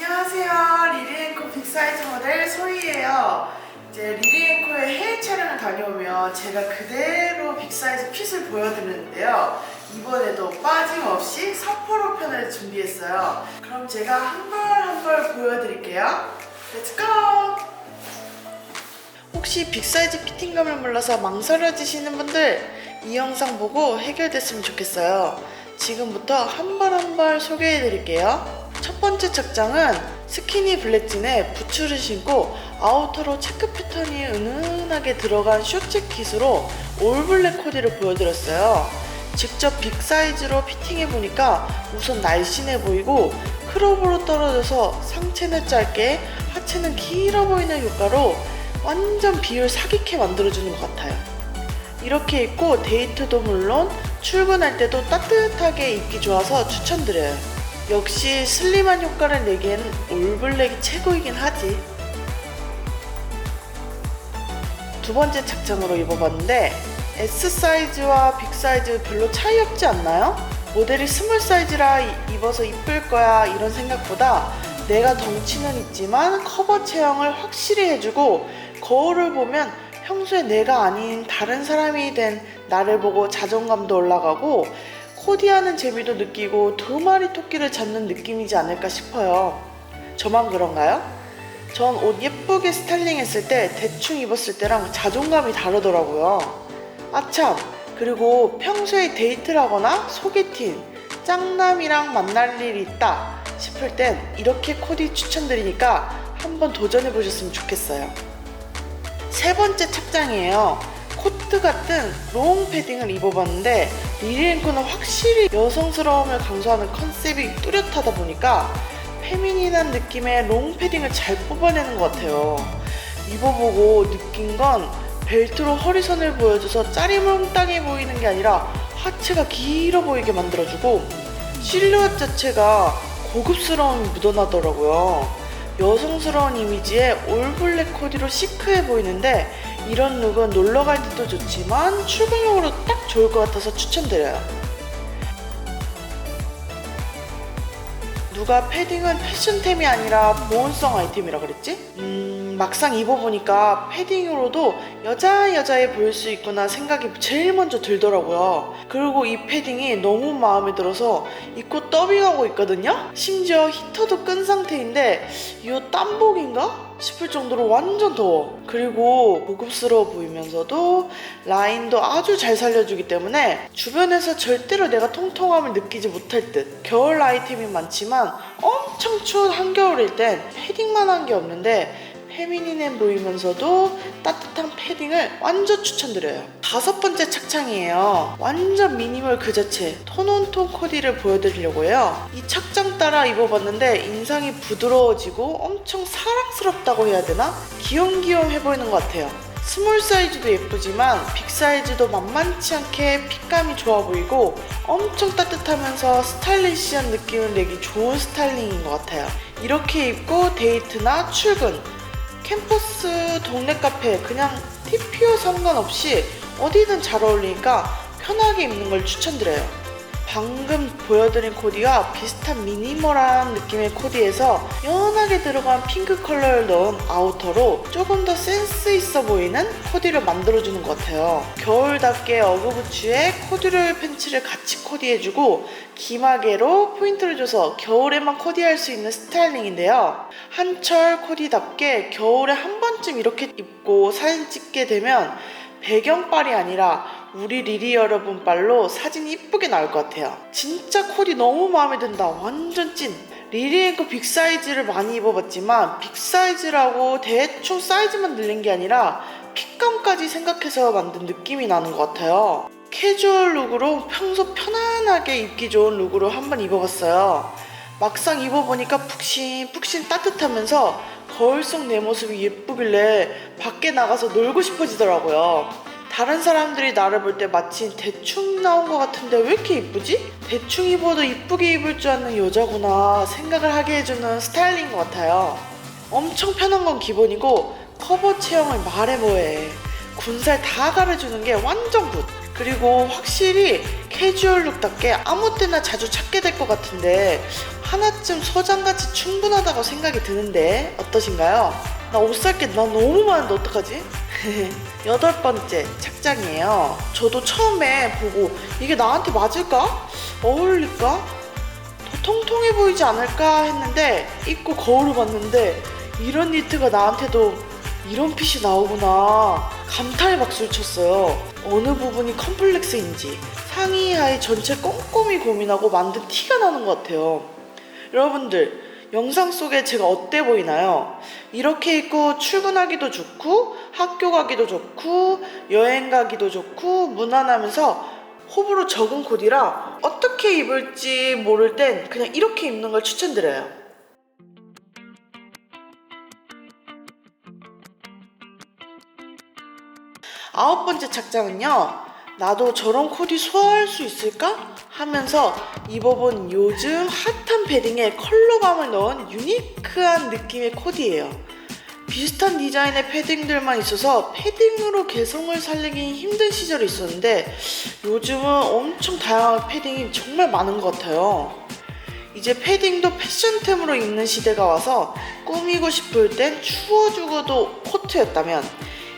안녕하세요. 리리앤코 빅사이즈 모델 소희예요. 이제 리리앤코에 해외 촬영을 다녀오면 제가 그대로 빅사이즈 핏을 보여드리는데요. 이번에도 빠짐없이 사포로 편을 준비했어요. 그럼 제가 한 벌 한 벌 보여드릴게요. 렛츠고! 혹시 빅사이즈 피팅감을 몰라서 망설여지시는 분들 이 영상 보고 해결됐으면 좋겠어요. 지금부터 한 벌 한 벌 소개해 드릴게요. 첫 번째 착장은 스키니 블랙진에 부츠를 신고 아우터로 체크 패턴이 은은하게 들어간 숏재킷으로 올블랙 코디를 보여드렸어요. 직접 빅 사이즈로 피팅해 보니까 우선 날씬해 보이고 크롭으로 떨어져서 상체는 짧게 하체는 길어 보이는 효과로 완전 비율 사기케 만들어주는 것 같아요. 이렇게 입고 데이트도 물론 출근할 때도 따뜻하게 입기 좋아서 추천드려요. 역시 슬림한 효과를 내기에는 올블랙이 최고이긴 하지. 두 번째 착장으로 입어봤는데 S 사이즈와 빅 사이즈 별로 차이 없지 않나요? 모델이 스몰 사이즈라 이- 입어서 이쁠 거야 이런 생각보다 내가 덩치는 있지만 커버 체형을 확실히 해주고 거울을 보면 평소에 내가 아닌 다른 사람이 된 나를 보고 자존감도 올라가고 코디하는 재미도 느끼고 두 마리 토끼를 잡는 느낌이지 않을까 싶어요. 저만 그런가요? 전 옷 예쁘게 스타일링했을 때 대충 입었을 때랑 자존감이 다르더라고요. 아참, 그리고 평소에 데이트를 하거나 소개팅, 짱남이랑 만날 일이 있다 싶을 땐 이렇게 코디 추천드리니까 한번 도전해 보셨으면 좋겠어요. 세 번째 착장이에요. 코트 같은 롱 패딩을 입어봤는데 리리앤코는 확실히 여성스러움을 강조하는 컨셉이 뚜렷하다 보니까 페미닌한 느낌의 롱 패딩을 잘 뽑아내는 것 같아요. 입어보고 느낀 건 벨트로 허리선을 보여줘서 짜리몽땅해 보이는 게 아니라 하체가 길어 보이게 만들어주고 실루엣 자체가 고급스러움이 묻어나더라고요. 여성스러운 이미지의 올블랙 코디로 시크해 보이는데 이런 룩은 놀러 갈 때도 좋지만 출근용으로 딱 좋을 것 같아서 추천드려요. 누가 패딩은 패션템이 아니라 보온성 아이템이라 그랬지? 음, 막상 입어보니까 패딩으로도 여자 여자해 보일 수 있구나 생각이 제일 먼저 들더라고요. 그리고 이 패딩이 너무 마음에 들어서 입고 더빙하고 있거든요? 심지어 히터도 끈 상태인데 이거 땀복인가? 싶을 정도로 완전 더워. 그리고 고급스러워 보이면서도 라인도 아주 잘 살려주기 때문에 주변에서 절대로 내가 통통함을 느끼지 못할 듯. 겨울 아이템이 많지만 엄청 추운 한겨울일 땐 패딩만 한 게 없는데 페미닌해 보이면서도 따뜻한 패딩을 완전 추천드려요. 다섯 번째 착장이에요. 완전 미니멀 그 자체 톤온톤 코디를 보여드리려고 해요. 이 착장 따라 입어봤는데 인상이 부드러워지고 엄청 사랑스럽다고 해야 되나? 귀염귀염해 보이는 것 같아요. 스몰 사이즈도 예쁘지만 빅 사이즈도 만만치 않게 핏감이 좋아 보이고 엄청 따뜻하면서 스타일리시한 느낌을 내기 좋은 스타일링인 것 같아요. 이렇게 입고 데이트나 출근, 캠퍼스 동네 카페 그냥 TPO 상관없이 어디든 잘 어울리니까 편하게 입는 걸 추천드려요. 방금 보여드린 코디와 비슷한 미니멀한 느낌의 코디에서 연하게 들어간 핑크 컬러를 넣은 아우터로 조금 더 센스 있어 보이는 코디를 만들어주는 것 같아요. 겨울답게 어그부츠에 코듀로이 팬츠를 같이 코디해주고 기마개로 포인트를 줘서 겨울에만 코디할 수 있는 스타일링인데요. 한철 코디답게 겨울에 한 번쯤 이렇게 입고 사진 찍게 되면 배경빨이 아니라 우리 리리 여러분 빨로 사진 이쁘게 나올 것 같아요. 진짜 코디 너무 마음에 든다. 완전 찐. 리리앤코 빅 사이즈를 많이 입어봤지만 빅 사이즈라고 대충 사이즈만 늘린 게 아니라 핏감까지 생각해서 만든 느낌이 나는 것 같아요. 캐주얼 룩으로 평소 편안하게 입기 좋은 룩으로 한번 입어봤어요. 막상 입어보니까 푹신푹신 따뜻하면서 거울 속 내 모습이 예쁘길래 밖에 나가서 놀고 싶어지더라고요. 다른 사람들이 나를 볼 때 마치 대충 나온 것 같은데 왜 이렇게 이쁘지? 대충 입어도 이쁘게 입을 줄 아는 여자구나 생각을 하게 해주는 스타일인 것 같아요. 엄청 편한 건 기본이고 커버 체형을 말해 뭐해. 군살 다 가려주는 게 완전 굿. 그리고 확실히 캐주얼 룩답게 아무 때나 자주 찾게 될 것 같은데 하나쯤 소장같이 충분하다고 생각이 드는데 어떠신가요? 나 옷 살 게 나 너무 많은데 어떡하지? 여덟 번째 착장이에요. 저도 처음에 보고 이게 나한테 맞을까? 어울릴까? 더 통통해 보이지 않을까 했는데 입고 거울을 봤는데 이런 니트가 나한테도 이런 핏이 나오구나 감탄의 박수를 쳤어요 어느 부분이 컴플렉스인지 상의 하의 전체 꼼꼼히 고민하고 만든 티가 나는 것 같아요 여러분들 영상 속에 제가 어때 보이나요? 이렇게 입고 출근하기도 좋고 학교 가기도 좋고 여행 가기도 좋고 무난하면서 호불호 적은 코디라 어떻게 입을지 모를 땐 그냥 이렇게 입는 걸 추천드려요. 아홉 번째 착장은요. 나도 저런 코디 소화할 수 있을까? 하면서 입어본 요즘 핫한 패딩에 컬러감을 넣은 유니크한 느낌의 코디예요. 비슷한 디자인의 패딩들만 있어서 패딩으로 개성을 살리기 힘든 시절이 있었는데 요즘은 엄청 다양한 패딩이 정말 많은 것 같아요. 이제 패딩도 패션템으로 입는 시대가 와서 꾸미고 싶을 땐 추워 죽어도 코트였다면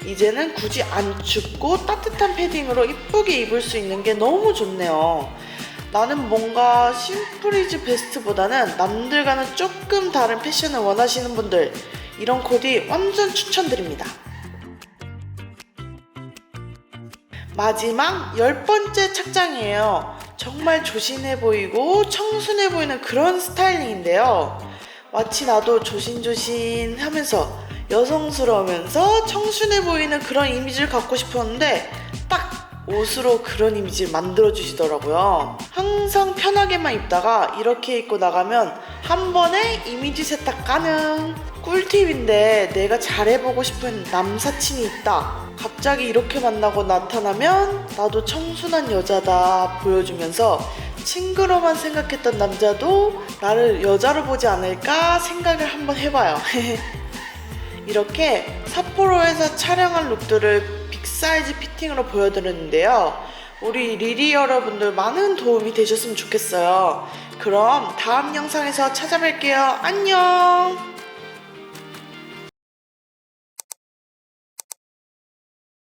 이제는 굳이 안 춥고 따뜻한 패딩으로 이쁘게 입을 수 있는 게 너무 좋네요. 나는 뭔가 심플이즈 베스트보다는 남들과는 조금 다른 패션을 원하시는 분들 이런 코디 완전 추천드립니다. 마지막 열 번째 착장이에요. 정말 조신해 보이고 청순해 보이는 그런 스타일링인데요. 마치 나도 조신조신 하면서 여성스러우면서 청순해 보이는 그런 이미지를 갖고 싶었는데 딱 옷으로 그런 이미지를 만들어 주시더라고요. 항상 편하게만 입다가 이렇게 입고 나가면 한 번에 이미지 세탁 가능. 꿀팁인데 내가 잘해보고 싶은 남사친이 있다. 갑자기 이렇게 만나고 나타나면 나도 청순한 여자다 보여주면서 친구로만 생각했던 남자도 나를 여자로 보지 않을까 생각을 한번 해봐요. 이렇게 삿포로에서 촬영한 룩들을 빅사이즈 피팅으로 보여드렸는데요. 우리 리리 여러분들 많은 도움이 되셨으면 좋겠어요. 그럼 다음 영상에서 찾아뵐게요. 안녕!